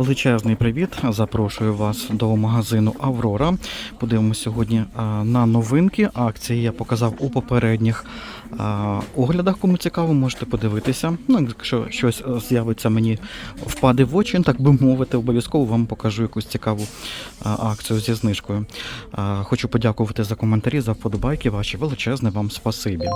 Величезний привіт! Запрошую вас до магазину Аврора. Подивимося сьогодні на новинки. Акції я показав у попередніх оглядах. Кому цікаво, можете подивитися. Ну, якщо щось е, з'явиться мені впаде в очі, так би мовити, обов'язково вам покажу якусь цікаву акцію зі знижкою. Хочу подякувати за коментарі, за вподобайки ваші. Величезне вам спасибі.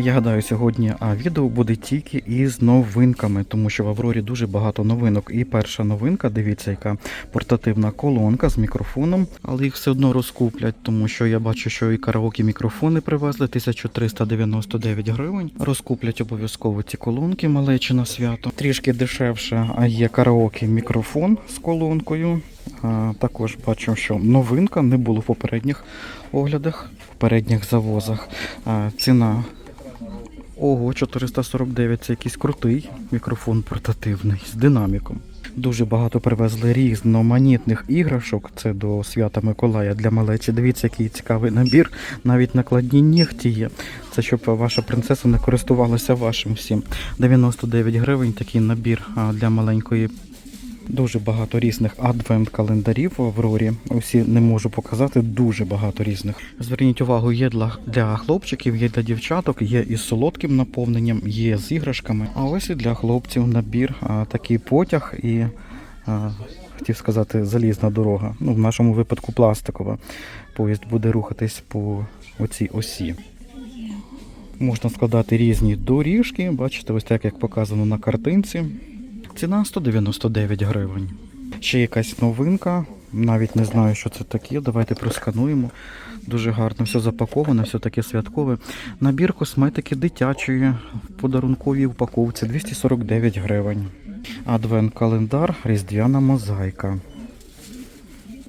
Я гадаю, сьогодні відео буде тільки із новинками, тому що в Аврорі дуже багато новинок. І перша новинка, дивіться, яка портативна колонка з мікрофоном, але їх все одно розкуплять, тому що я бачу, що і караоке мікрофони привезли 1399 гривень. Розкуплять обов'язково ці колонки малечі на свято. Трішки дешевше, є караоке мікрофон з колонкою. А, також бачу, що новинка не було в попередніх оглядах, в передніх завозах. А, ціна Ого, 449 це якийсь крутий мікрофон портативний з динаміком. Дуже багато привезли різноманітних іграшок. Це до свята Миколая для малечі. Дивіться, який цікавий набір. Навіть накладні нігті є. Це щоб ваша принцеса не користувалася вашим всім. 99 гривень такий набір для маленької. Дуже багато різних адвент-календарів в Аврорі. Усі не можу показати. Дуже багато різних. Зверніть увагу, є для, для хлопчиків, є для дівчаток, є із солодким наповненням, є з іграшками. А ось і для хлопців набір а, такий потяг і. А, Хотів сказати, залізна дорога. Ну, в нашому випадку пластикова. Поїзд буде рухатись по оцій осі. Можна складати різні доріжки. Бачите, ось так як показано на картинці. Ціна 199 гривень. Ще якась новинка. Навіть не знаю, що це таке. Давайте проскануємо. Дуже гарно все запаковано, все таке святкове. Набір косметики дитячої в подарунковій упаковці 249 гривень. Адвент календар, різдвяна мозаїка.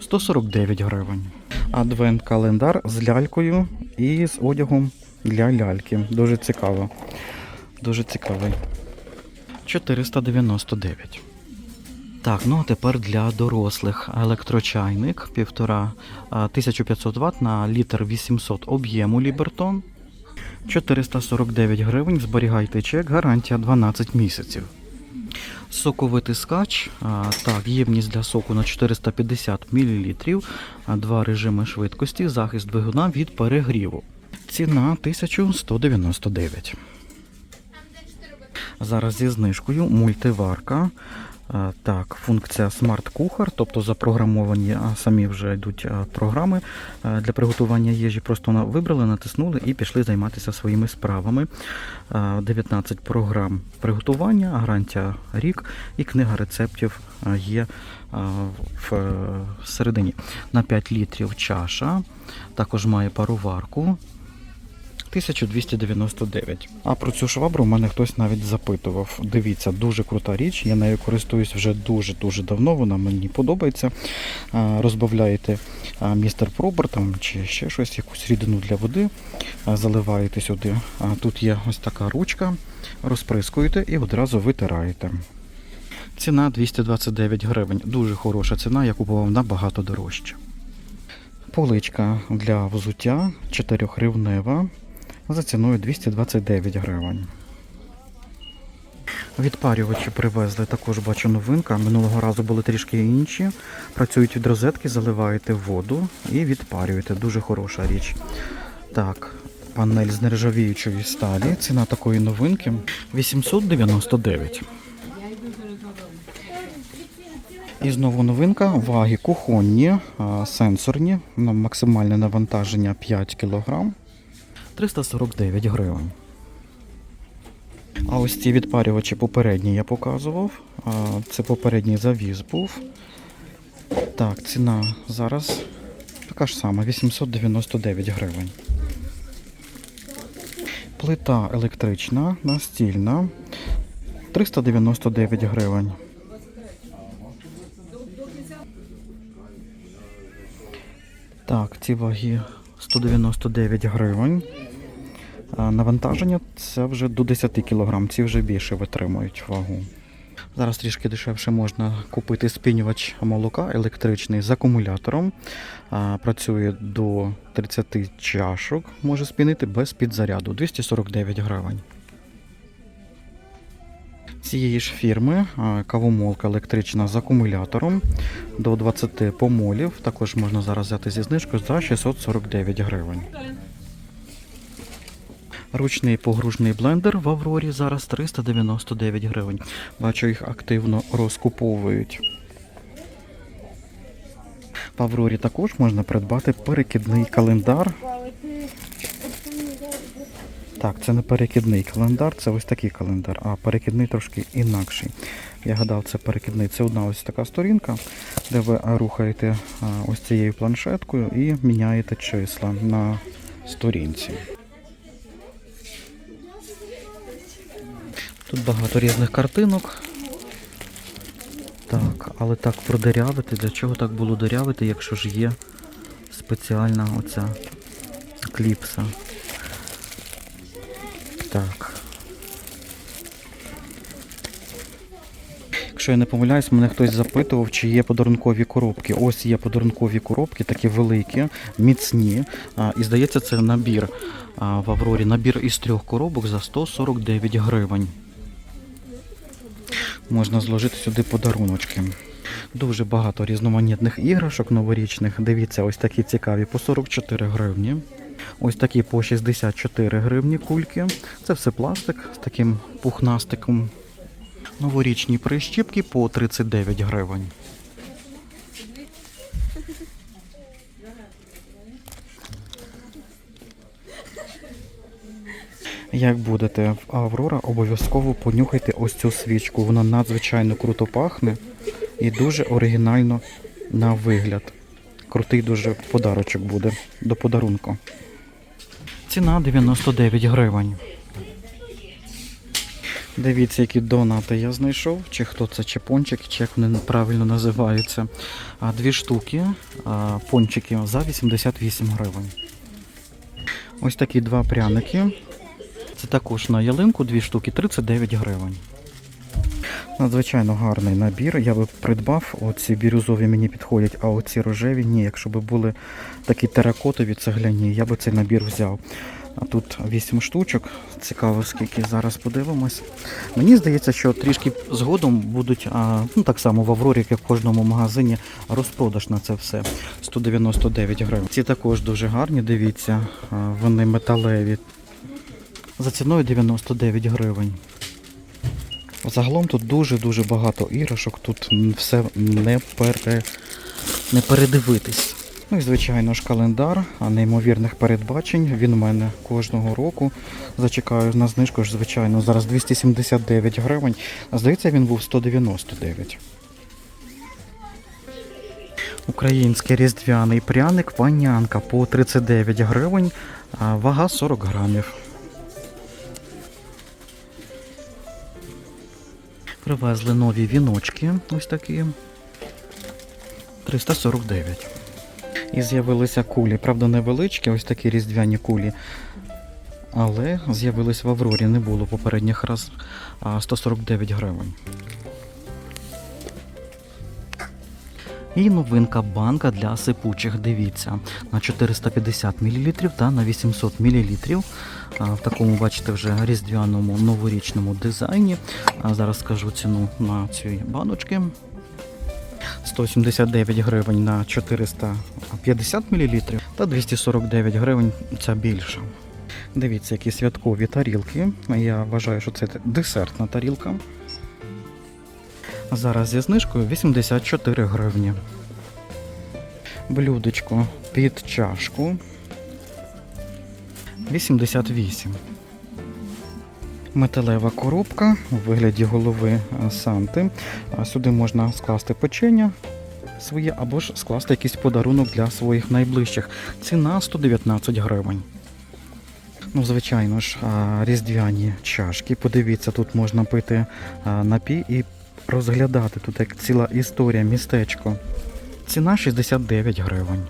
149 гривень. Адвент календар з лялькою і з одягом для ляльки. Дуже цікаво. Дуже цікавий. 499. Так, ну а тепер для дорослих електрочайник 1,5 1500 Вт на літр 800 об'єму Лібертон. 449 гривень. Зберігайте чек, гарантія 12 місяців. Соковитискач, так, ємність для соку на 450 мл, два режими швидкості, захист двигуна від перегріву. Ціна 1199. Зараз зі знижкою мультиварка. Е, Так, функція смарт-кухар, тобто запрограмовані самі вже йдуть програми е, для приготування їжі. Просто вибрали, натиснули і пішли займатися своїми справами. Е, 19 програм приготування, гарантія рік і книга рецептів е, є е, в е, середині. На 5 літрів чаша, також має пароварку. 1299. А про цю швабру в мене хтось навіть запитував. Дивіться, дуже крута річ. Я нею користуюсь вже дуже-дуже давно. Вона мені подобається. Розбавляєте містер пробер там чи ще щось, якусь рідину для води. Заливаєте сюди. Тут є ось така ручка. Розприскуєте і одразу витираєте. Ціна 229 гривень. Дуже хороша ціна, я купував набагато дорожче. Поличка для взуття 4-гривнева за ціною 229 гривень. Відпарювачі привезли, також бачу новинка. Минулого разу були трішки інші. Працюють від розетки, заливаєте воду і відпарюєте. Дуже хороша річ. Так, панель з нержавіючої сталі. Ціна такої новинки 899. І знову новинка. Ваги кухонні, сенсорні, максимальне навантаження 5 кг. 349 гривень. А ось ці відпарювачі попередні я показував. Це попередній завіз був. Так, ціна зараз така ж сама, 899 гривень. Плита електрична, настільна, 399 гривень. Так, ці ваги 199 гривень. Навантаження це вже до 10 кг, ці вже більше витримують вагу. Зараз трішки дешевше можна купити спінювач молока електричний з акумулятором. Працює до 30 чашок, може спінити без підзаряду 249 гривень. Цієї ж фірми кавомолка електрична з акумулятором до 20 помолів. Також можна зараз взяти зі знижкою за 649 гривень. Ручний погружний блендер в Аврорі зараз 399 гривень. Бачу, їх активно розкуповують. В Аврорі також можна придбати перекидний календар. Так, це не перекидний календар, це ось такий календар, а перекидний трошки інакший. Я гадав, це перекидний. Це одна ось така сторінка, де ви рухаєте ось цією планшеткою і міняєте числа на сторінці. Тут багато різних картинок. Так, але так продирявити. Для чого так було дирявити, якщо ж є спеціальна оця кліпса. Так. Якщо я не помиляюсь, мене хтось запитував, чи є подарункові коробки. Ось є подарункові коробки, такі великі, міцні. І здається, це набір в Аврорі. Набір із трьох коробок за 149 гривень. Можна зложити сюди подаруночки. Дуже багато різноманітних іграшок новорічних. Дивіться, ось такі цікаві по 44 гривні. Ось такі по 64 гривні кульки. Це все пластик з таким пухнастиком. Новорічні прищіпки по 39 гривень. Як будете в Аврора, обов'язково понюхайте ось цю свічку. Вона надзвичайно круто пахне і дуже оригінально на вигляд. Крутий дуже подарочок буде до подарунку. Ціна 99 гривень. Дивіться, які донати я знайшов, чи хто це, чи пончик, чи як вони правильно називаються. Дві штуки пончики за 88 гривень. Ось такі два пряники. Це також на ялинку дві штуки 39 гривень. Надзвичайно гарний набір. Я би придбав. Оці бірюзові мені підходять, а оці рожеві ні. Якщо б були такі теракотові цегляні, я би цей набір взяв. А тут 8 штучок. Цікаво, скільки зараз подивимось. Мені здається, що трішки згодом будуть, а, ну так само в Аврорі, як і в кожному магазині, розпродаж на це все. 199 гривень. Ці також дуже гарні, дивіться, вони металеві. За ціною 99 гривень. Загалом тут дуже-дуже багато іграшок, тут все не, пере... не передивитись. Ну і звичайно ж календар неймовірних передбачень. Він у мене кожного року. Зачекаю на знижку ж, звичайно, зараз 279 гривень. А здається, він був 199. Український різдвяний пряник панянка по 39 гривень, вага 40 грамів. Привезли нові віночки, ось такі. 349. І з'явилися кулі. Правда, невеличкі, ось такі різдвяні кулі. Але з'явились в Аврорі, не було попередніх раз 149 гривень. І новинка банка для сипучих. Дивіться, на 450 мл та на 800 мл. В такому, бачите, вже різдвяному новорічному дизайні. Зараз скажу ціну на ці баночки. 179 гривень на 450 мл та 249 гривень ця більша. Дивіться, які святкові тарілки. Я вважаю, що це десертна тарілка. Зараз зі знижкою 84 гривні. Блюдечко під чашку 88. Металева коробка у вигляді голови е, Санти. Сюди можна скласти печення своє або ж скласти якийсь подарунок для своїх найближчих. Ціна 119 гривень. Ну, звичайно ж, різдвяні чашки. Подивіться, тут можна пити напій і розглядати. Тут як ціла історія, містечко. Ціна 69 гривень.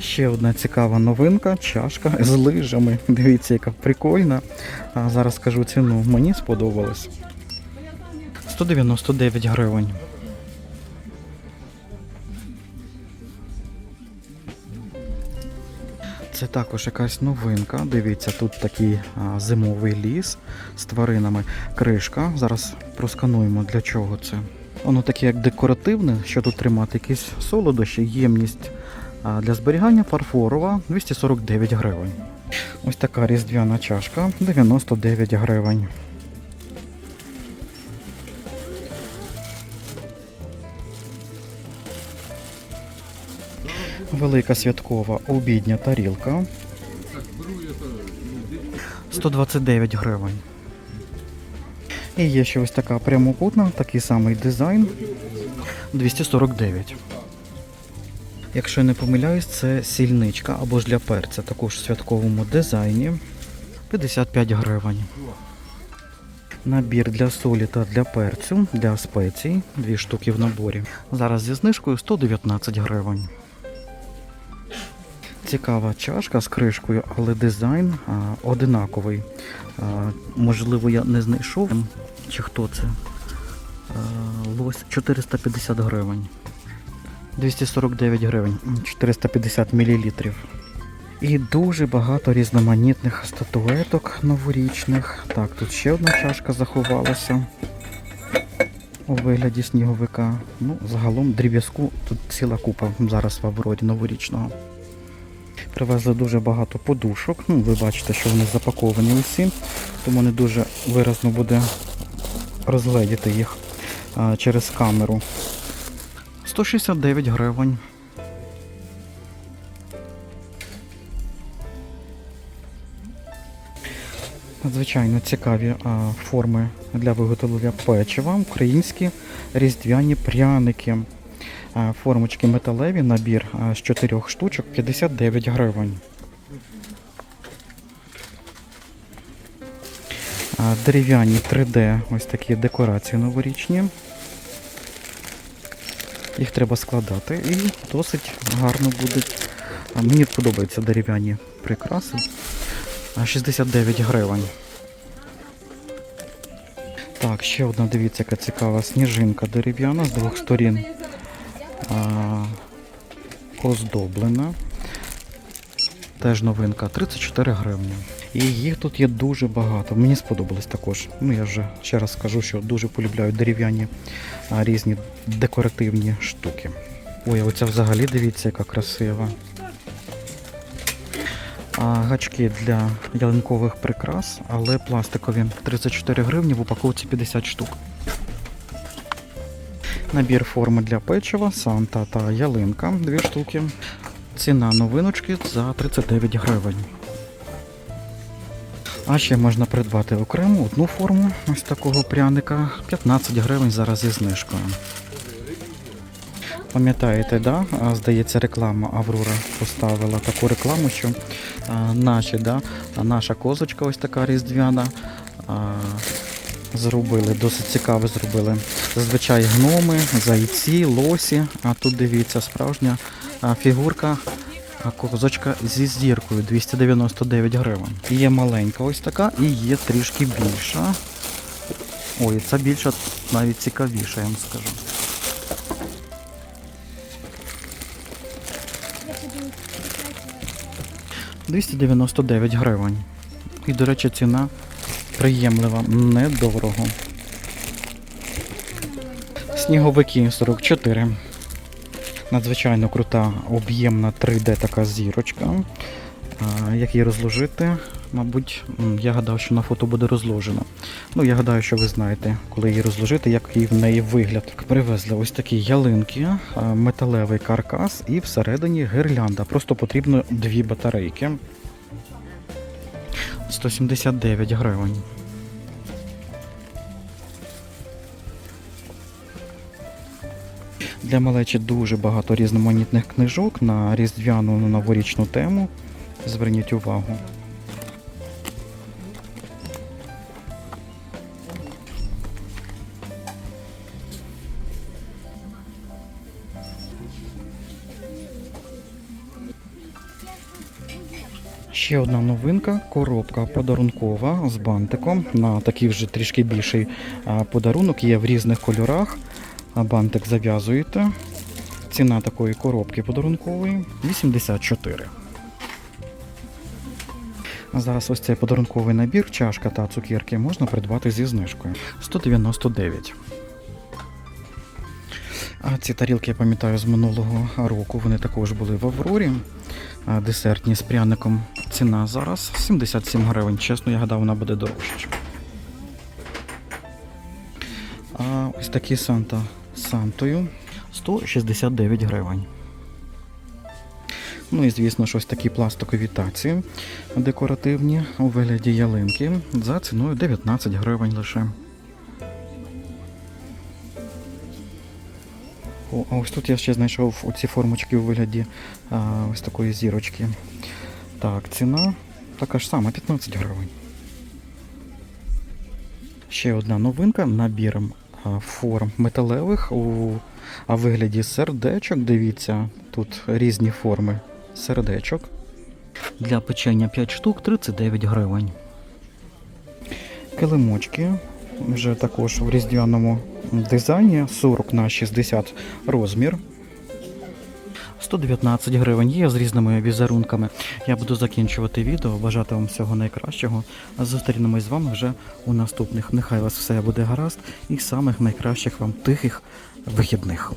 Ще одна цікава новинка чашка з лижами. Дивіться, яка прикольна. А зараз скажу ціну. Мені сподобалось. 199 гривень. Це також якась новинка. Дивіться, тут такий а, зимовий ліс з тваринами. Кришка. Зараз проскануємо для чого це. Воно таке як декоративне, що тут тримати якісь солодощі, ємність а, для зберігання фарфорова 249 гривень. Ось така різдвяна чашка 99 гривень. Велика святкова обідня тарілка 129 гривень. І є ще ось така прямокутна, такий самий дизайн 249. Якщо я не помиляюсь, це сільничка або ж для перця, також в святковому дизайні 55 гривень. Набір для солі та для перцю, для спецій, дві штуки в наборі. Зараз зі знижкою 119 гривень. Цікава чашка з кришкою, але дизайн а, одинаковий. А, можливо, я не знайшов. Чи хто це? Лось 450 гривень. 249 гривень, 450 мл. І дуже багато різноманітних статуеток новорічних. Так, тут ще одна чашка заховалася у вигляді сніговика. Ну, загалом дріб'язку тут ціла купа зараз в Авроді новорічного. Привезли дуже багато подушок. Ну, ви бачите, що вони запаковані усі, тому не дуже виразно буде розгледіти їх а, через камеру. 169 гривень. Надзвичайно цікаві а, форми для виготовлення печива, українські різдвяні пряники. А, Формочки металеві, набір з 4 штучок 59 гривень. Дерев'яні 3D, ось такі декорації новорічні. Їх треба складати і досить гарно будуть. Мені подобаються дерев'яні прикраси. 69 гривень. Так, ще одна, дивіться, яка цікава сніжинка дерев'яна з двох сторін оздоблена. Теж новинка 34 гривні. І їх тут є дуже багато. Мені сподобалось також. Ну я вже ще раз скажу, що дуже полюбляю дерев'яні різні декоративні штуки. Ой, а оця взагалі дивіться, яка красива. А, гачки для ялинкових прикрас, але пластикові 34 гривні в упаковці 50 штук. Набір форми для печива, санта та ялинка, дві штуки. Ціна новиночки за 39 гривень. А ще можна придбати окремо одну форму ось такого пряника. 15 гривень зараз зі знижкою. Пам'ятаєте, да? Здається, реклама Аврора поставила таку рекламу, що наші, да? наша козочка ось така різдвяна. Зробили, досить цікаво зробили. Зазвичай гноми, зайці, лосі, а тут дивіться, справжня фігурка. Козочка зі зіркою 299 гривень. Є маленька ось така і є трішки більша. Ой, ця більша навіть цікавіша, я вам скажу. – 299 гривень. І, до речі, ціна приємлива, недорого. Сніговики 44. Надзвичайно крута, об'ємна 3D така зірочка. Як її розложити? Мабуть, я гадав, що на фото буде розложено. Ну, я гадаю, що ви знаєте, коли її розложити, який в неї вигляд. Привезли ось такі ялинки, металевий каркас і всередині гирлянда. Просто потрібно дві батарейки. 179 гривень. Для малечі дуже багато різноманітних книжок на різдвяну новорічну тему. Зверніть увагу. Ще одна новинка, коробка подарункова з бантиком на такий вже трішки більший подарунок. Є в різних кольорах. Бантик зав'язуєте. Ціна такої коробки подарункової 84. Зараз ось цей подарунковий набір, чашка та цукерки можна придбати зі знижкою. 199. А ці тарілки я пам'ятаю з минулого року. Вони також були в Аврорі. Десертні з пряником. Ціна зараз 77 гривень. Чесно, я гадав, вона буде дорожча. А ось такі Санта з Сантою 169 гривень. Ну і звісно, щось такі пластикові таці декоративні у вигляді ялинки за ціною 19 гривень лише. А ось тут я ще знайшов оці формочки у вигляді а, ось такої зірочки. Так, ціна така ж сама, 15 гривень. Ще одна новинка набір форм металевих у а, вигляді сердечок. Дивіться, тут різні форми сердечок. Для печення 5 штук 39 гривень. Килимочки вже також в різдвяному дизайні 40 на 60 розмір. 119 гривень є з різними візерунками. Я буду закінчувати відео. Бажати вам всього найкращого. Зустрінемось з вами вже у наступних. Нехай вас все буде гаразд і самих найкращих вам тихих вихідних.